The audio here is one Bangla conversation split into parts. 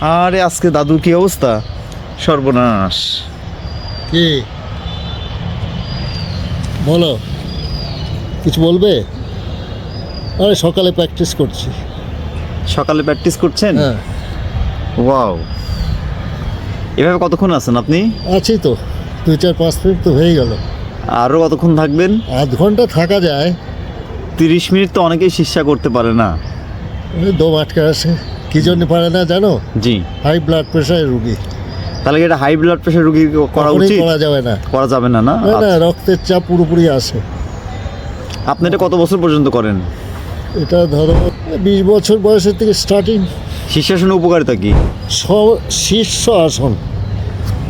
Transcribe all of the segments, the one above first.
আরে আজকে দাদুর কি অবস্থা? সর্বনাশ। কি? বলো কিছু বলবে? আরে সকালে প্র্যাকটিস করছি। সকালে প্র্যাকটিস করছেন? হ্যাঁ। ওয়াও এভাবে কতক্ষণ আছেন আপনি? আছি তো দুই চার পাঁচ মিনিট তো হয়ে গেল। আরও কতক্ষণ থাকবেন? আধ ঘণ্টা থাকা যায়। তিরিশ মিনিট তো অনেকেই শিক্ষা করতে পারে না। দম আটকে আসে কি জন্য পারে না জানো? জি। হাই ব্লাড প্রেশারের রুগী। তাহলে কি এটা হাই ব্লাড প্রেশার রোগী করা উচিত? করা যাবে না। করা যাবে না না? না না রক্তের চাপ পুরোপুরি আসে আপনি এটা কত বছর পর্যন্ত করেন? এটা ধরো বিশ বছর বয়সের থেকে স্টার্টিং শীর্ষাসনের উপকারিতা কি? শীর্ষ আসন।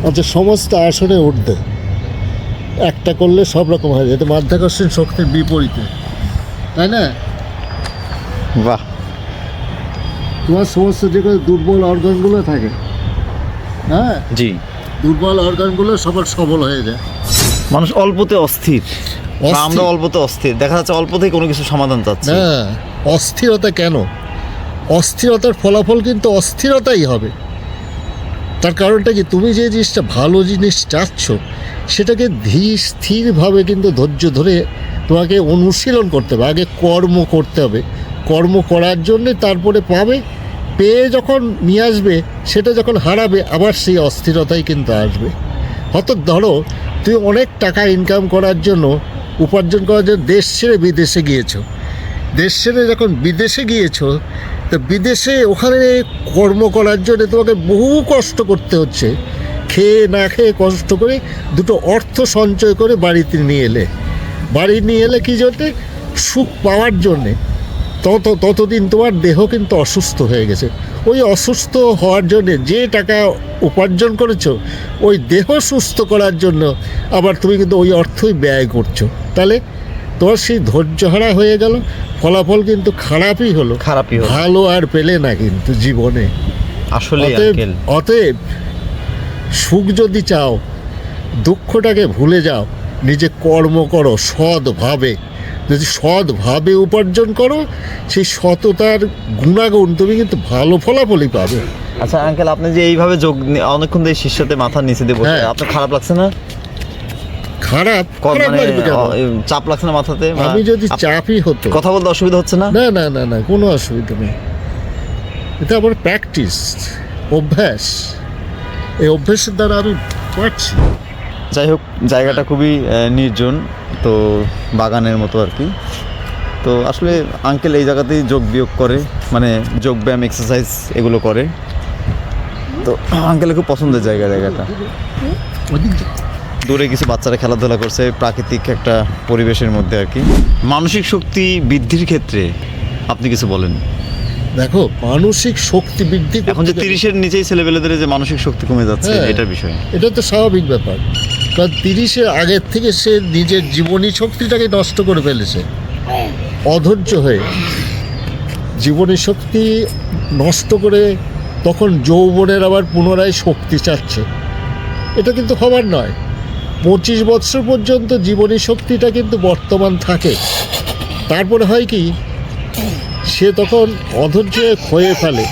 আচ্ছা সমস্ত আসনে উঠবে একটা করলে সব রকম হয় এটা মাধ্যাকর্ষণ শক্তির বিপরীতে। তাই না? বাহ। তোমার সমস্ত যেগুলো দুর্বল অর্গানগুলো থাকে। হ্যাঁ? জি। দুর্বল অর্গানগুলো সবার সবল হয়ে যায়। মানুষ অল্পতে অস্থির। বা আমরা অল্পতে অস্থির। দেখা যাচ্ছে অল্পতেই কোনো কিছু সমাধান চাচ্ছে। হ্যাঁ অস্থিরতা কেন? অস্থিরতার ফলাফল কিন্তু অস্থিরতাই হবে। তার কারণটা কি? তুমি যে জিনিসটা ভালো জিনিস চাচ্ছ সেটাকে ধীর স্থিরভাবে কিন্তু ধৈর্য ধরে তোমাকে অনুশীলন করতে হবে। আগে কর্ম করতে হবে। কর্ম করার জন্যে তারপরে পাবে পেয়ে যখন নিয়ে আসবে, সেটা যখন হারাবে, আবার সেই অস্থিরতাই কিন্তু আসবে। হয়তো ধরো, তুমি অনেক টাকা ইনকাম করার জন্য, উপার্জন করার জন্য দেশ ছেড়ে বিদেশে গিয়েছো। দেশ ছেড়ে যখন বিদেশে গিয়েছো, তো বিদেশে ওখানে কর্ম করার জন্য তোমাকে বহু কষ্ট করতে হচ্ছে। খেয়ে না খেয়ে কষ্ট করে দুটো অর্থ সঞ্চয় করে বাড়িতে নিয়ে এলে। বাড়ি নিয়ে এলে কী জন্যে? সুখ পাওয়ার জন্যে। তত ততদিন তোমার দেহ কিন্তু অসুস্থ হয়ে গেছে। ওই অসুস্থ হওয়ার জন্যে যে টাকা উপার্জন করেছ ওই দেহ সুস্থ করার জন্য আবার তুমি কিন্তু ওই অর্থই ব্যয় করছ। তাহলে তোমার সেই ধৈর্যহারা হয়ে গেল ফলাফল কিন্তু খারাপই হলো। খারাপই ভালো আর পেলে না কিন্তু জীবনে। আসলে অতএব অতএব সুখ যদি চাও দুঃখটাকে ভুলে যাও নিজে কর্ম করো সৎভাবে। যদি সৎভাবে উপার্জন করো সেই সততার গুণাগুণ তুমি কিন্তু ভালো ফলাফলই পাবে। আচ্ছা আঙ্কেল আপনি যে এইভাবে যোগ অনেকক্ষণ ধরে শিষ্যতে মাথার নিচে দিয়ে বসে হ্যাঁ। আপনার খারাপ লাগছে না? খারাপ? খারাপ মানে লাগবে কেন? চাপ লাগছে না মাথাতে? আমি যদি চাপই হতো। কথা বলতে অসুবিধা হচ্ছে না? না না না না কোনো অসুবিধা নেই। এটা আবার প্র্যাকটিস অভ্যাস। এই অভ্যাসের দ্বারা আমি পারছি। যাই হোক জায়গাটা খুবই নির্জন তো বাগানের মতো আর কি। তো আসলে আঙ্কেল এই জায়গাতেই যোগ বিয়োগ করে মানে যোগ ব্যায়াম এক্সারসাইজ এগুলো করে। তো আঙ্কেলের খুব পছন্দের জায়গা জায়গাটা। দূরে কিছু বাচ্চারা খেলাধুলা করছে প্রাকৃতিক একটা পরিবেশের মধ্যে আর কি। মানসিক শক্তি বৃদ্ধির ক্ষেত্রে আপনি কিছু বলেন? দেখো মানসিক শক্তি বৃদ্ধি এখন যে তিরিশের নিচেই ছেলেবেলেদের যে মানসিক শক্তি কমে যাচ্ছে হ্যাঁ। এটার বিষয়। এটা তো স্বাভাবিক ব্যাপার। কারণ তিরিশের আগের থেকে সে নিজের জীবনী শক্তিটাকে নষ্ট করে ফেলেছে। অধৈর্য হয়ে। জীবনী শক্তি নষ্ট করে তখন যৌবনের আবার পুনরায় শক্তি চাচ্ছে। এটা কিন্তু হবার নয়। পঁচিশ বছর পর্যন্ত জীবনী শক্তিটা কিন্তু বর্তমান থাকে। তারপরে হয় কি সে তখন অধৈর্য হয়ে ক্ষয়ে ফেলে।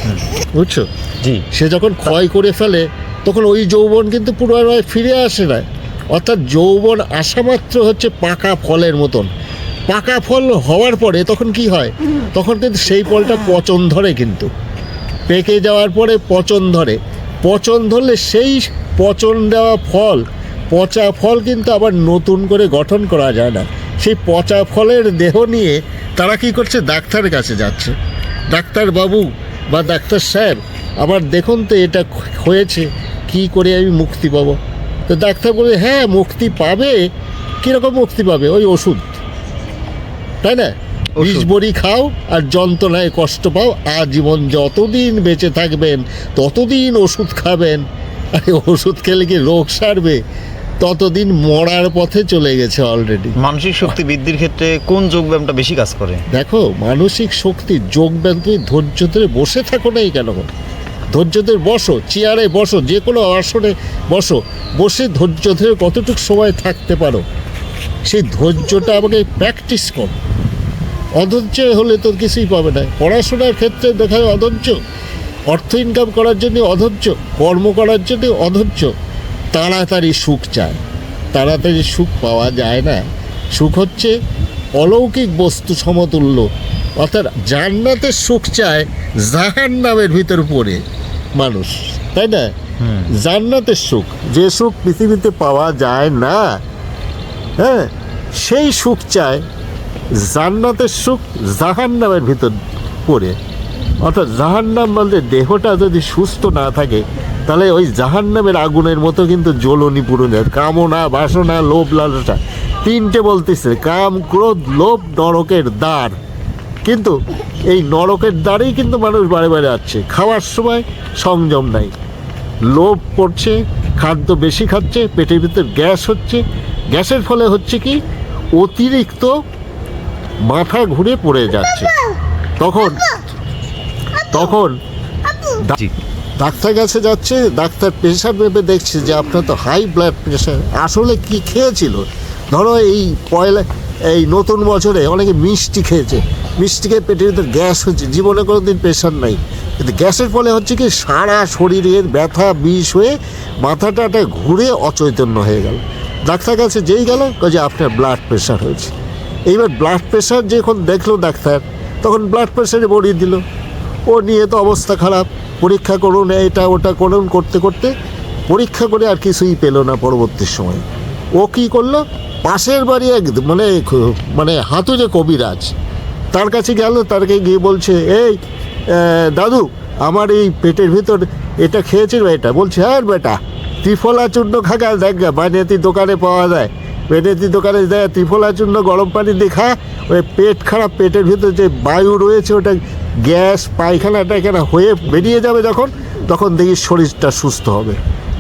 বুঝছ? জি। সে যখন ক্ষয় করে ফেলে তখন ওই যৌবন কিন্তু পুনরায় ফিরে আসে না। অর্থাৎ যৌবন আসা মাত্র হচ্ছে পাকা ফলের মতন। পাকা ফল হওয়ার পরে তখন কি হয়? তখন কিন্তু সেই ফলটা পচন ধরে কিন্তু। পেকে যাওয়ার পরে পচন ধরে। পচন ধরলে সেই পচন দেওয়া ফল পচা ফল কিন্তু আবার নতুন করে গঠন করা যায় না। সেই পচা ফলের দেহ নিয়ে তারা কি করছে? ডাক্তারের কাছে যাচ্ছে। ডাক্তার বাবু বা ডাক্তার স্যার আবার দেখুন তো এটা হয়েছে কি করে আমি মুক্তি পাবো? তো ডাক্তার বলে হ্যাঁ মুক্তি পাবে। কীরকম মুক্তি পাবে? ওই ওষুধ। তাই না? বিষ বড়ি খাও আর যন্ত্রণায় কষ্ট পাও আজীবন যতদিন বেঁচে থাকবেন ততদিন ওষুধ খাবেন। আরে ওষুধ খেলে কি রোগ সারবে? ততদিন মরার পথে চলে গেছে অলরেডি মানসিক শক্তি বৃদ্ধির ক্ষেত্রে কোন যোগব্যায়ামটা বেশি কাজ করে? দেখো মানসিক শক্তি যোগব্যায়াম তুমি ধৈর্য ধরে বসে থাকো নাই কেন? ধৈর্য ধরে বসো, চেয়ারে বসো, যে কোনো আসনে বসো। বসে ধৈর্য ধরে কতটুকু সময় থাকতে পারো? সেই ধৈর্যটা আমাকে প্র্যাকটিস করো। অধৈর্য হলে তো কিছুই পাবে না। পড়াশোনার ক্ষেত্রে দেখা যায় অধৈর্য। অর্থ ইনকাম করার জন্য অধৈর্য। কর্ম করার জন্য অধৈর্য। তাড়াতাড়ি সুখ চায়। তাড়াতাড়ি সুখ পাওয়া যায় না। সুখ হচ্ছে অলৌকিক বস্তু সমতুল্য। অর্থাৎ জান্নাতের সুখ চায় জাহান নামের ভিতর পড়ে। মানুষ তাই না? জান্নাতের সুখ। যে সুখ পৃথিবীতে পাওয়া যায় না হ্যাঁ সেই সুখ চায় জান্নাতের সুখ জাহান নামের ভিতর পড়ে। অর্থাৎ জাহান্নাম বলতে দেহটা যদি সুস্থ না থাকে তাহলে ওই জাহান্নামের আগুনের মতো কিন্তু জ্বলনি যায়। কামনা বাসনা লোভ লালসা তিনটে বলতেছে কাম ক্রোধ লোভ নরকের দ্বার। কিন্তু এই নরকের দ্বারেই কিন্তু মানুষ বারে বারে আসছে। খাওয়ার সময় সংযম নাই। লোভ পড়ছে খাদ্য বেশি খাচ্ছে পেটের ভিতর গ্যাস হচ্ছে। গ্যাসের ফলে হচ্ছে কি? অতিরিক্ত মাথা ঘুরে পড়ে যাচ্ছে। তখন তখন ডাক্তার কাছে যাচ্ছে ডাক্তার প্রেশার মেপে দেখছে যে আপনার তো হাই ব্লাড প্রেশার আসলে কি খেয়েছিল? ধরো এই পয়লা এই নতুন বছরে অনেকে মিষ্টি খেয়েছে। মিষ্টি খেয়ে পেটের ভিতর গ্যাস হচ্ছে, জীবনে কোনো দিন প্রেশার নাই। কিন্তু গ্যাসের ফলে হচ্ছে কি সারা শরীরের ব্যথা, বিষ হয়ে মাথাটা একটা ঘুরে অচৈতন্য হয়ে গেল। ডাক্তার কাছে যেই গেল যে আপনার ব্লাড প্রেশার হয়েছে। এইবার ব্লাড প্রেশার যখন দেখল ডাক্তার, তখন ব্লাড প্রেশারে বড়িয়ে দিল। ও নিয়ে তো অবস্থা খারাপ। পরীক্ষা করুন এটা ওটা করুন, করতে করতে পরীক্ষা করে আর কিছুই পেল না পরবর্তী সময়। ও কি করল? পাশের বাড়ি এক মানে মানে হাতুড়ে কবিরাজ। তার কাছে গেল, তারকে গিয়ে বলছে, এই দাদু, আমার এই পেটের ভিতর এটা খেয়েছিল এটা। বলছে হ্যাঁ বেটা, ত্রিফলা চূর্ণ খাগা দেখ গা, বানিয়াতি দোকানে পাওয়া যায়। বেনেতি দোকানে দেয় ত্রিফলা চূর্ণ গরম পানি দেখা ওই পেট খারাপ, পেটের ভিতর যে বায়ু রয়েছে, ওটা গ্যাস পায়খানা টায়খানা হয়ে বেরিয়ে যাবে যখন, তখন দেখি শরীরটা সুস্থ হবে।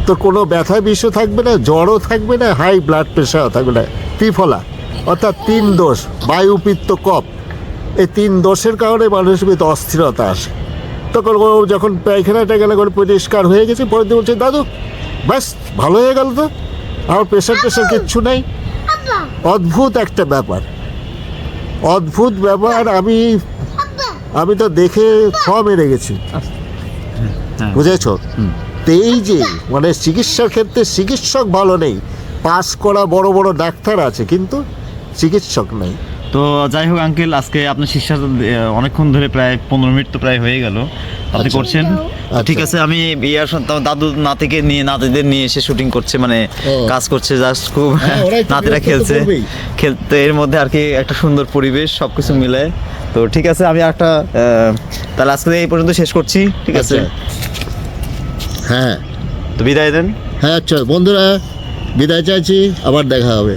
তো কোনো ব্যথা বিষ থাকবে না, জ্বরও থাকবে না হাই ব্লাড প্রেশারও থাকবে না। ত্রিফলা, অর্থাৎ তিন দোষ বায়ু পিত্ত কপ এই তিন দোষের কারণে মানুষের ভিতরে অস্থিরতা আসে। তখন ও যখন পায়খানা টায়খানা করে পরিষ্কার হয়ে গেছে পরের দিন বলছে দাদু ব্যাস ভালো হয়ে গেল তো। আমার প্রেশার টেশার কিচ্ছু নেই। অদ্ভুত একটা ব্যাপার। অদ্ভুত ব্যাপার আমি আমি তো দেখে থ মেরে গেছি। হ্যাঁ। বুঝেছ? তো এই যে মানে চিকিৎসার ক্ষেত্রে চিকিৎসক ভালো নেই। পাস করা বড় বড় ডাক্তার আছে কিন্তু চিকিৎসক নেই। তো যাই হোক আঙ্কেল আজকে আপনার শিক্ষা অনেকক্ষণ ধরে প্রায় পনেরো মিনিট তো প্রায় হয়ে গেল। আপনি আচ্ছা। করছেন? ঠিক আছে আমি ইয়ার দাদু নাতিকে নিয়ে নাতিদের নিয়ে এসে শুটিং করছে মানে কাজ করছে জাস্ট খুব হ্যাঁ, নাতিরা খেলছে। খেলতে এর মধ্যে আর কি একটা সুন্দর পরিবেশ সব কিছু মিলে তো ঠিক আছে আমি একটা তাহলে আজকে এই পর্যন্ত শেষ করছি ঠিক আছে? আচ্ছা। হ্যাঁ। তো বিদায় দেন। হ্যাঁ চল বন্ধুরা বিদায় চাইছি আবার দেখা হবে।